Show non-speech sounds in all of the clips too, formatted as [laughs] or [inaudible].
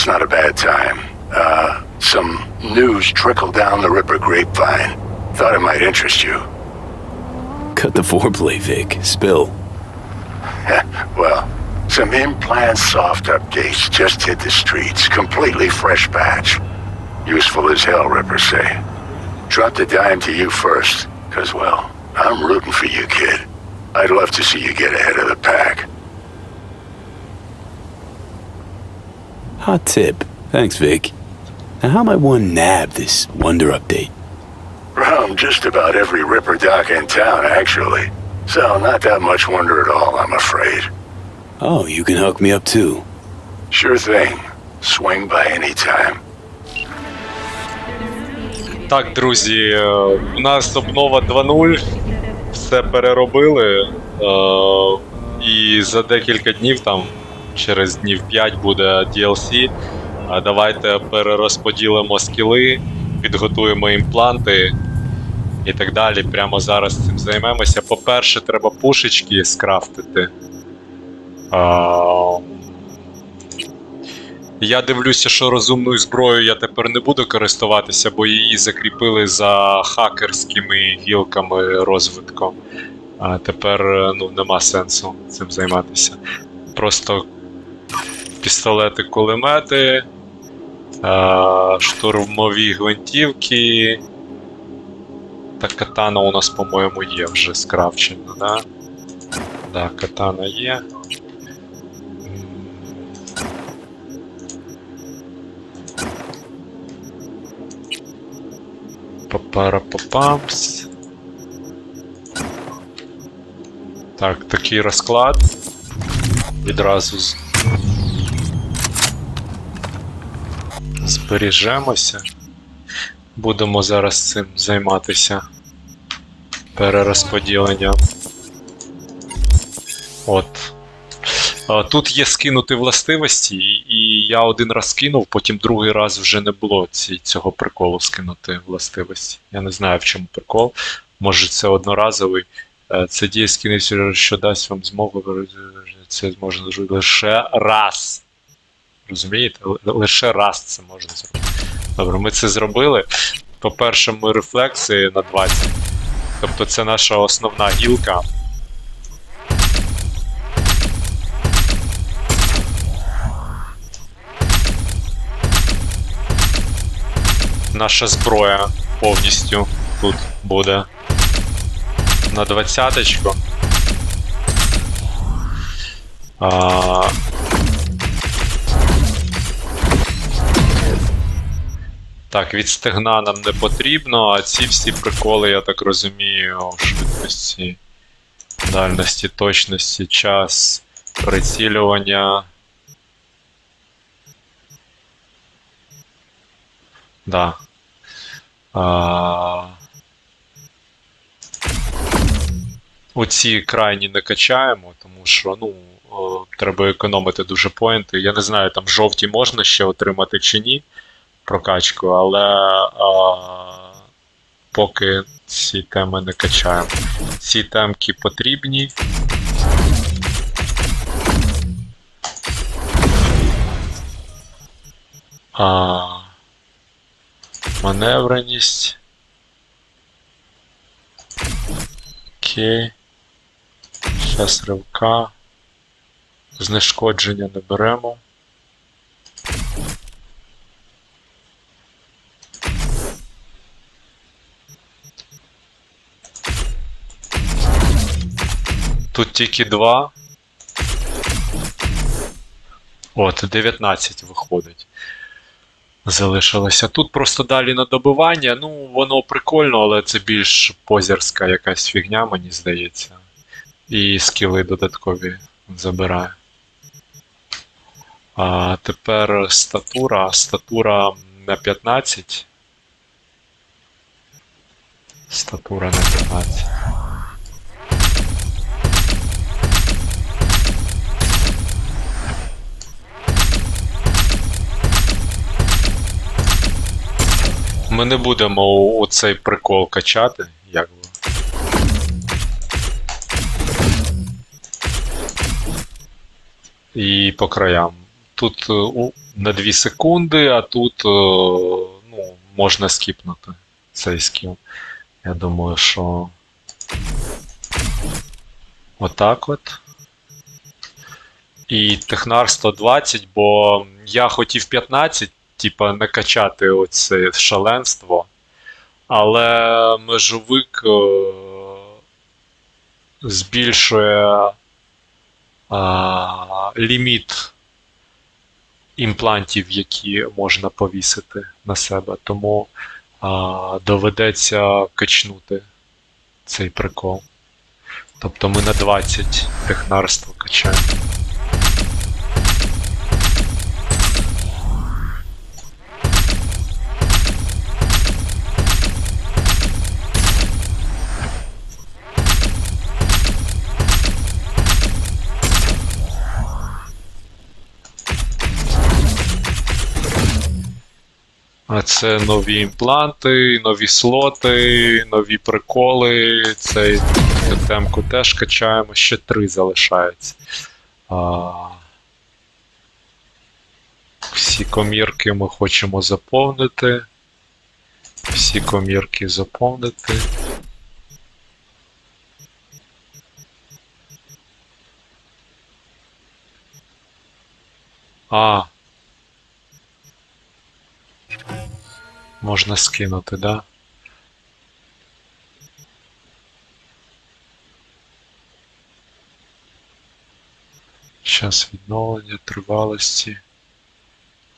it's not a bad time. Uh, some news trickled down the Ripper grapevine. Thought it might interest you. Cut the foreplay, Vic. Spill. [laughs] well, some implant soft updates just hit the streets. Completely fresh batch. Useful as hell, Ripper say. Dropped a dime to you first, because, well, I'm rooting for you, kid. I'd love to see you get ahead of the pack. Hot tip. Thanks, Vic. Now, how might one nab this Wonder update? From just about every Ripper dock in town, actually. So, not that much wonder at all, I'm afraid. Oh, you can hook me up too. Sure thing. Swing by any time. Так, друзі, е, у нас обнова 2.0. Все переробили. е, І за декілька днів, там, через днів 5 буде DLC. Давайте перерозподілимо скіли, підготуємо імпланти і так далі. Прямо зараз цим займемося. По-перше, треба пушечки скрафтити. А, я дивлюся, що розумною зброєю я тепер не буду користуватися, бо її закріпили за хакерськими гілками розвитку. А тепер ну, нема сенсу цим займатися. Просто пістолети, кулемети, штурмові гвинтівки. Та катана у нас, по-моєму, є вже скрафчена, да? Да, катана є. М, Так, такий розклад. Відразу з... збережемося. Будемо зараз цим займатися. Перерозподіленням. От. Тут є скинути властивості, і- я один раз скинув, потім другий раз вже не було цього приколу скинути властивості. Я не знаю, в чому прикол. Може, це одноразовий. Е, Це діє скинеться, що дасть вам змогу. Це зробити лише раз. Розумієте? Лише раз це можна зробити. Добре, ми це зробили. По-перше, ми рефлекси на 20. Тобто це наша основна гілка. Наша зброя повністю тут буде на двадцяточку. Так, від стегна нам не потрібно, а ці всі приколи, я так розумію, швидкості, дальності, точності, час, прицілювання. Да. А... Оці крайні не качаємо, тому що ну, треба економити дуже поінти. Я не знаю, там жовті можна ще отримати чи ні прокачку, але а, поки ці теми не качаємо. Ці темки потрібні. А, маневреність. Окей. Час ривка. Знешкодження не беремо. Тут тільки два. От, 19 виходить. Залишилося. Тут просто далі на добивання. Ну, воно прикольно, але це більш позірська якась фігня, мені здається. І скіли додаткові забирає. А тепер статура. Статура на 15. Статура на 15. Ми не будемо оцей прикол качати, як би. І по краям. Тут е, на 2 секунди, а тут е, ну, можна скіпнути цей скіл. Я думаю, що. Отак от. І Технар 120, бо я хотів 15, типа, не качати оце шаленство. Але межовик е, збільшує а, ліміт імплантів, які можна повісити на себе. Тому а, доведеться качнути цей прикол. Тобто ми на 20 технарство качаємо. Це нові імпланти, нові слоти, нові приколи. Цей темку теж качаємо, ще три залишається. А... Всі комірки ми хочемо заповнити. Всі комірки заповнити. А. Можна скинути, да? Час відновлення тривалості.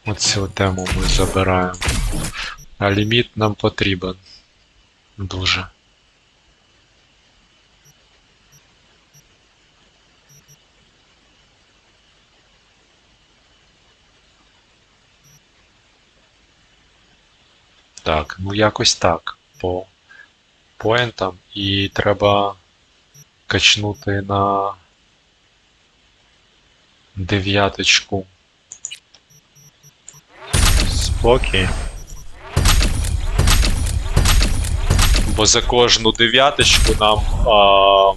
Оцю тему ми забираємо. А ліміт нам потрібен. Дуже. Так, ну якось так. По поентам. І треба качнути на дев'яточку. Спокій. Бо за кожну дев'яточку нам а,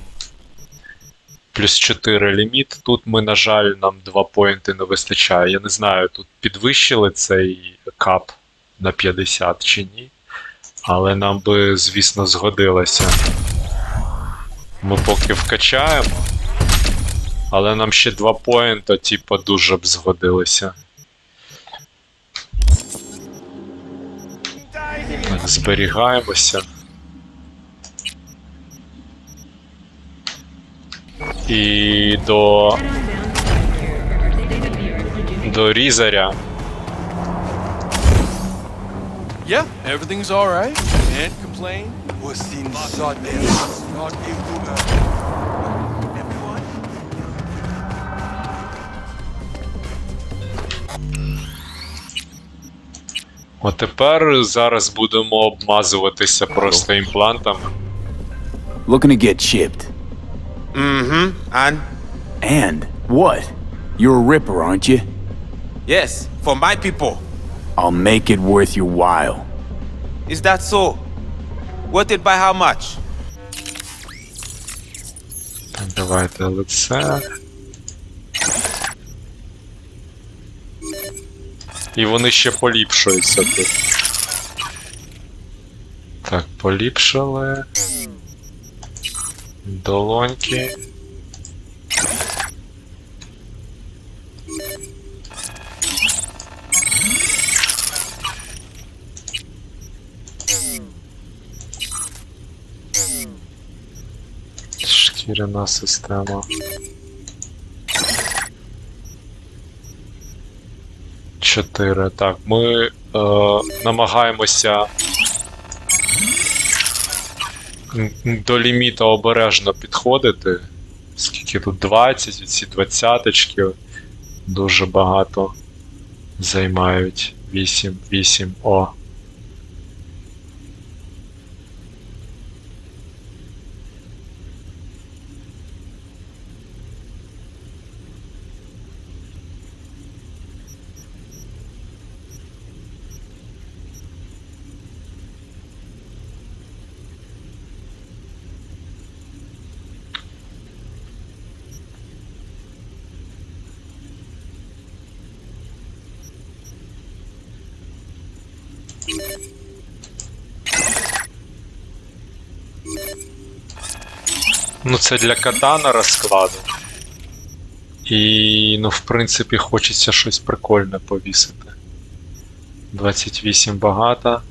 плюс 4 ліміт. Тут ми, на жаль, нам 2 поінти не вистачає. Я не знаю, тут підвищили цей кап на 50 чи ні. Але нам би, звісно, згодилося. Ми поки вкачаємо. Але нам ще 2 поінта, типа, дуже б згодилися. Так, зберігаємося. І до. До різаря. Yeah, everything's all right. Can't complain. Wassim Sadeh, not Ibuga. Everyone? От тепер зараз будемо обмазуватися просто імплантами. Looking to get chipped. Mm-hmm. And? And what? You're a ripper, aren't you? Yes, for my people. I'll make it worth your while. Is that so? Worth it by how much? Давайте лице. І вони ще поліпшуються тут. Так, поліпшили. Долоньки. Шкіряна система. Чотири. Так, ми е, намагаємося до ліміта обережно підходити. Скільки тут 20, ці двадцяточки дуже багато займають. 8, 8, о. Ну, це для катана розкладу. І, ну, в принципі, хочеться щось прикольне повісити. 28 багато.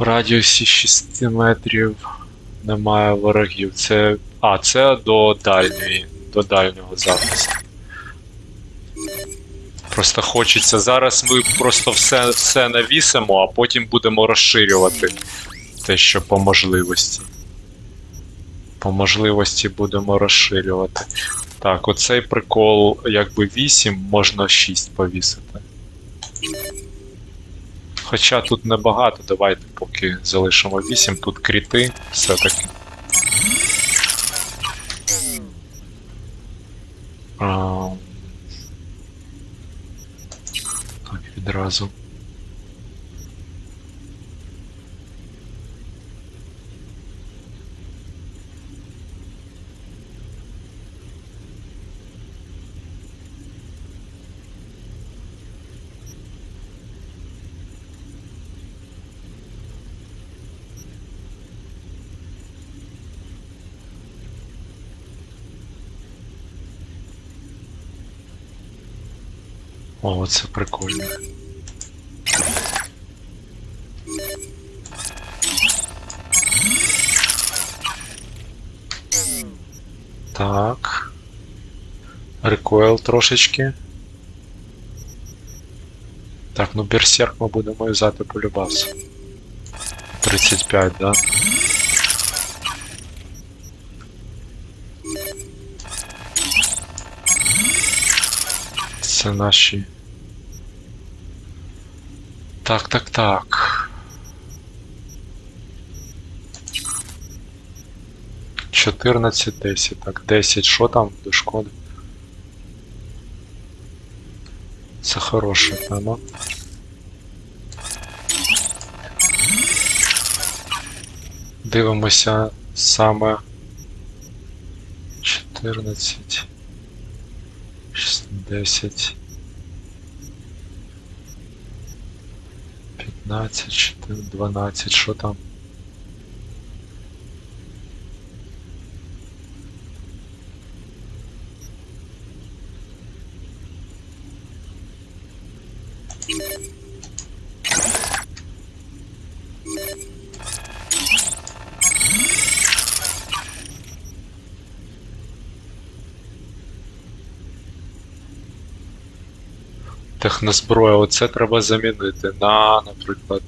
В радіусі 6 метрів немає ворогів. Це. А, це до дальньої, до дальнього захисту. Просто хочеться. Зараз ми просто все, все навісимо, а потім будемо розширювати те, що по можливості. По можливості будемо розширювати. Так, оцей прикол, якби 8, можна 6 повісити. Хоча тут небагато, давайте поки залишимо 8, тут кріти все-таки. Так, відразу. О, це прикольно. Так. Рекойл трошечки. Так, ну берсерк ми будемо юзати полюбас. 35, да? Це наші. Так, так, так. Чотирнадцять, десять. Так, 10. Що там до шкоди? Це хороша тема. Дивимося саме 14. 10, 15, 14, 12, що там? Технозброя, оце треба замінити на, наприклад.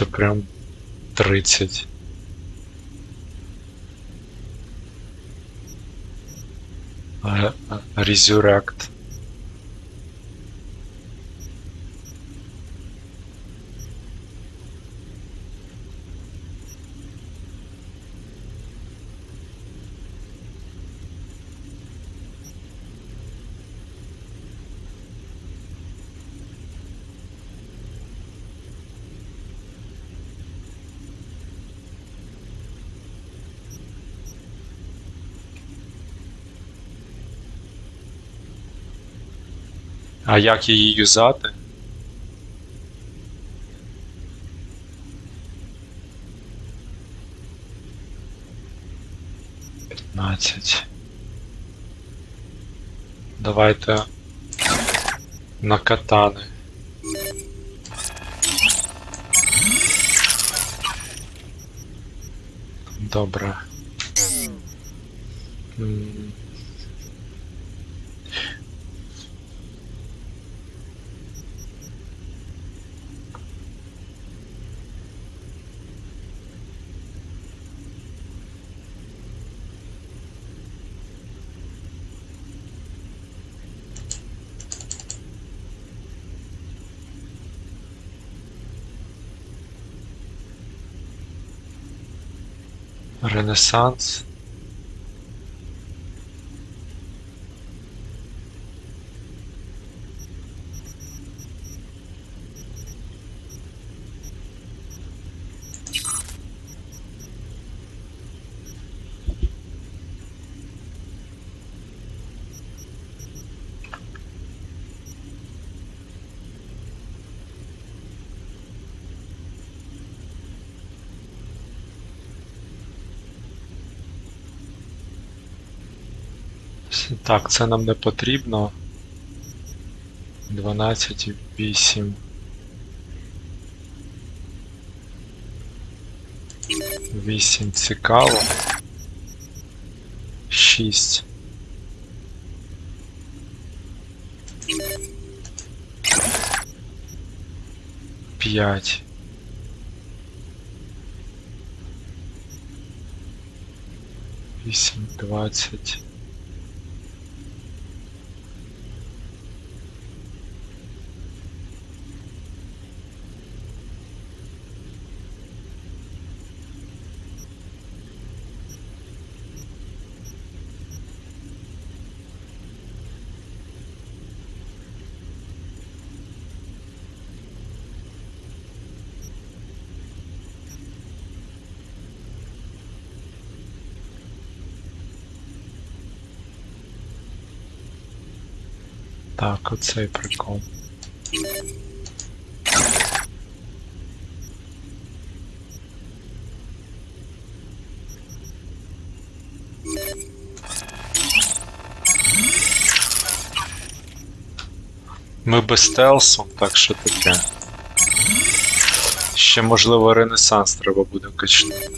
Це прям 30. Ре- А як її юзати? П'ятнадцять. Давайте на катани. Добре. Ренесанс. Так, це нам не потрібно. 12, 8. 8 цікаво. 6. П'ять. Вісім, двадцять. Так, оцей прикол. Ми без стелсу, так що таке. Ще можливо Ренесанс треба буде качнути.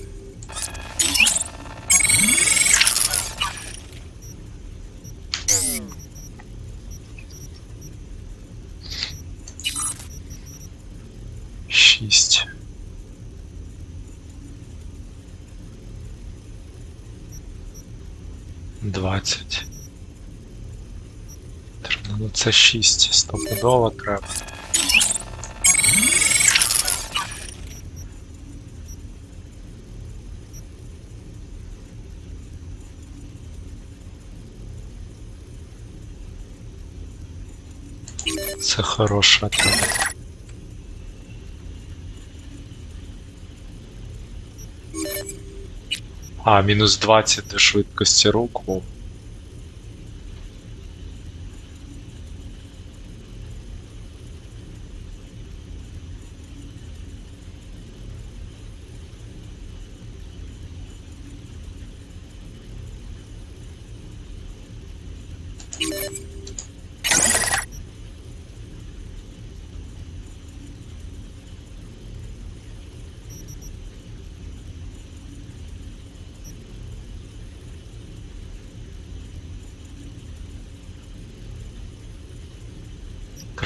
20. Ну це 6 стопудово треба. Це хороша тема. А, мінус 20 до швидкості руку.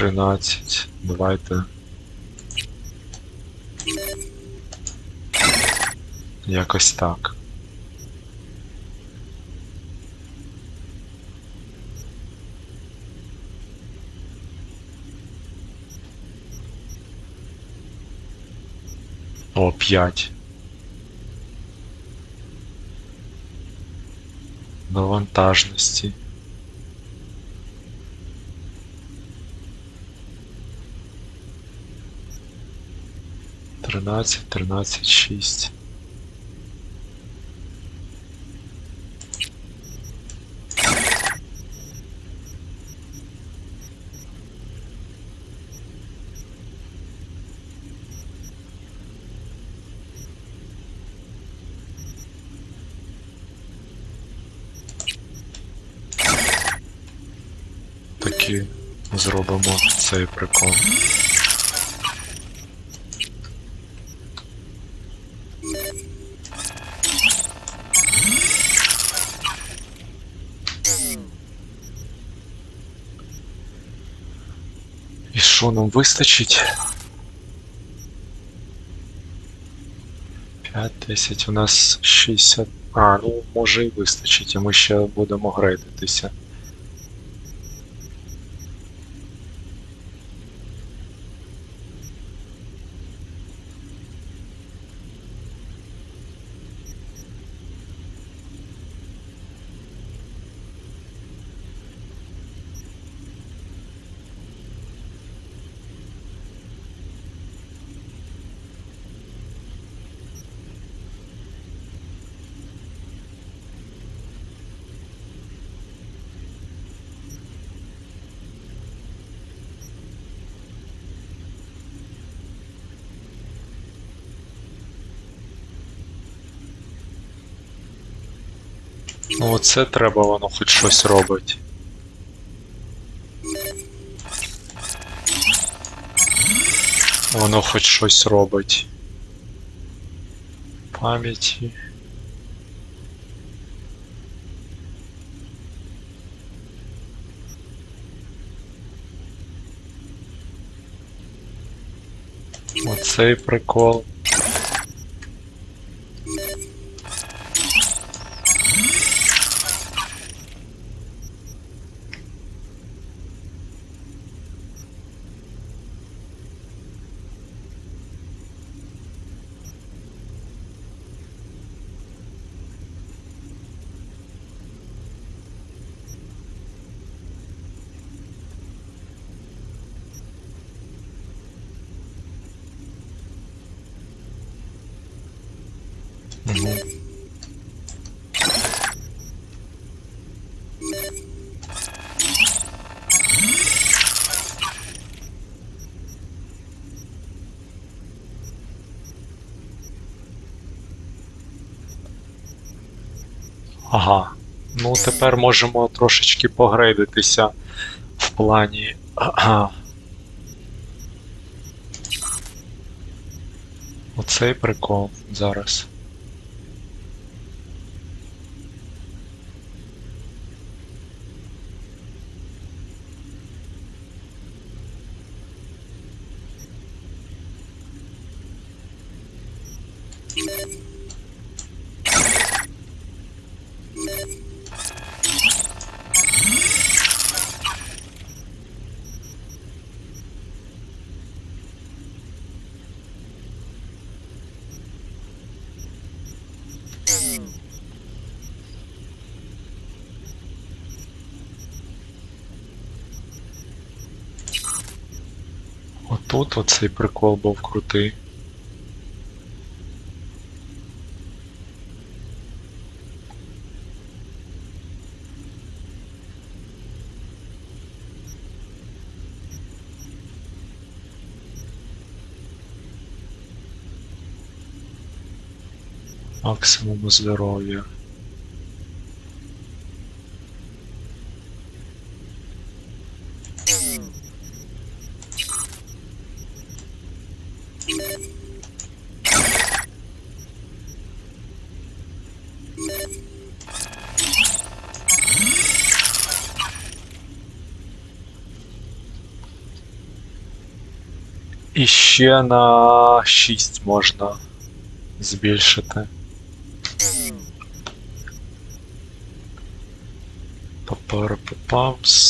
Тринадцять. Давайте. Якось так. О, п'ять. Навантажності. Тринадцять, тринадцять, шість. Такі зробимо цей прикол. І що нам вистачить? 5, 10, у нас 60. А, ну може і вистачить, і ми ще будемо грейдитися. Оце треба воно хоч щось робить. Воно хоч щось робить. Пам'яті. Оцей прикол. Ага. Ну, тепер можемо трошечки погрейдитися в плані. Ага. Оцей прикол зараз. Отут оцей прикол був крутий. Максимум здоров'я. І ще на 6 можна збільшити. Папарапапамс.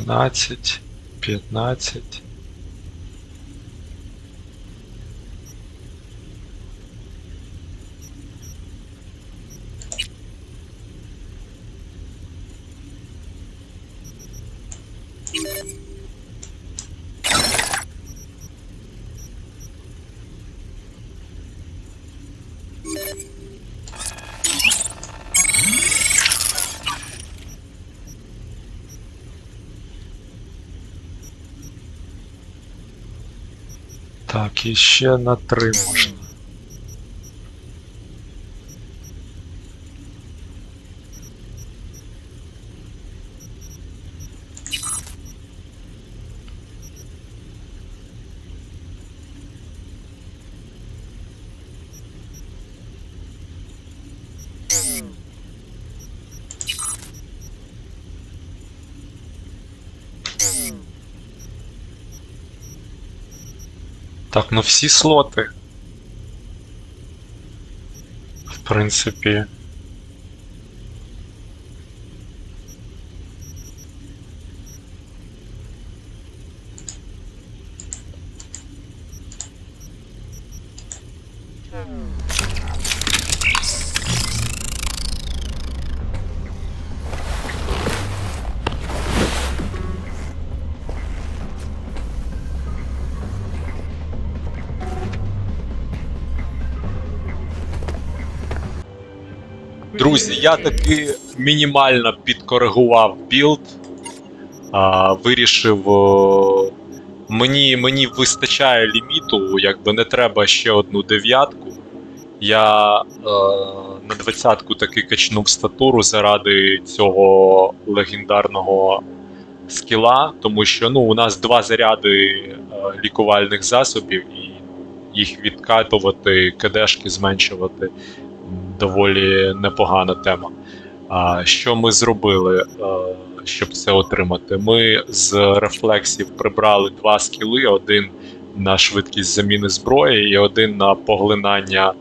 12, 15, тільки ще на три можна. Так, ну всі слоти. В принципі. Я таки мінімально підкоригував білд. А, вирішив. о, мені, мені вистачає ліміту, якби не треба ще одну дев'ятку. Я е, на двадцятку таки качнув статуру заради цього легендарного скіла, тому що ну, у нас два заряди е, лікувальних засобів, і їх відкатувати, кдшки зменшувати доволі непогана тема. А, що ми зробили, е, щоб це отримати? Ми з рефлексів прибрали два скіли: один на швидкість заміни зброї і один на поглинання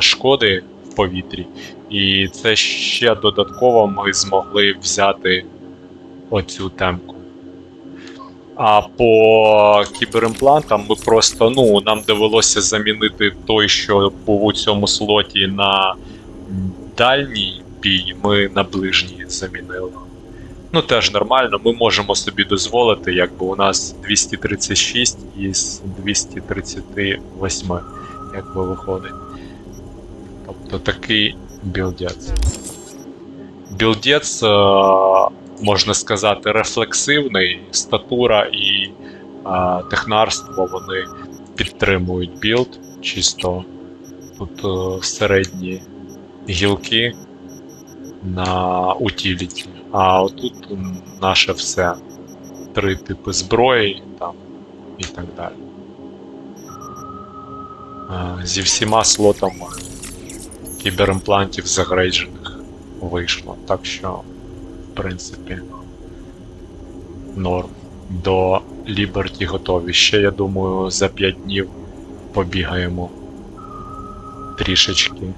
шкоди в повітрі. І це ще додатково ми змогли взяти оцю темку. А по кіберимплантам ми просто ну, нам довелося замінити той, що був у цьому слоті на дальній бій, ми на ближній замінили. Ну, теж нормально, ми можемо собі дозволити, якби у нас 236 із 238, якби виходить. Тобто такий білдець. Білдець, е, можна сказати, рефлексивний, статура і е, технарство вони підтримують білд. Чисто тут е, середні гілки на утіліті. А отут наше все. Три типи зброї там і так далі. Е, Зі всіма слотами кіберимплантів загрейджених вийшло. Так що, принципі, норм. До Ліберті готові. Ще, я думаю, за 5 днів побігаємо трішечки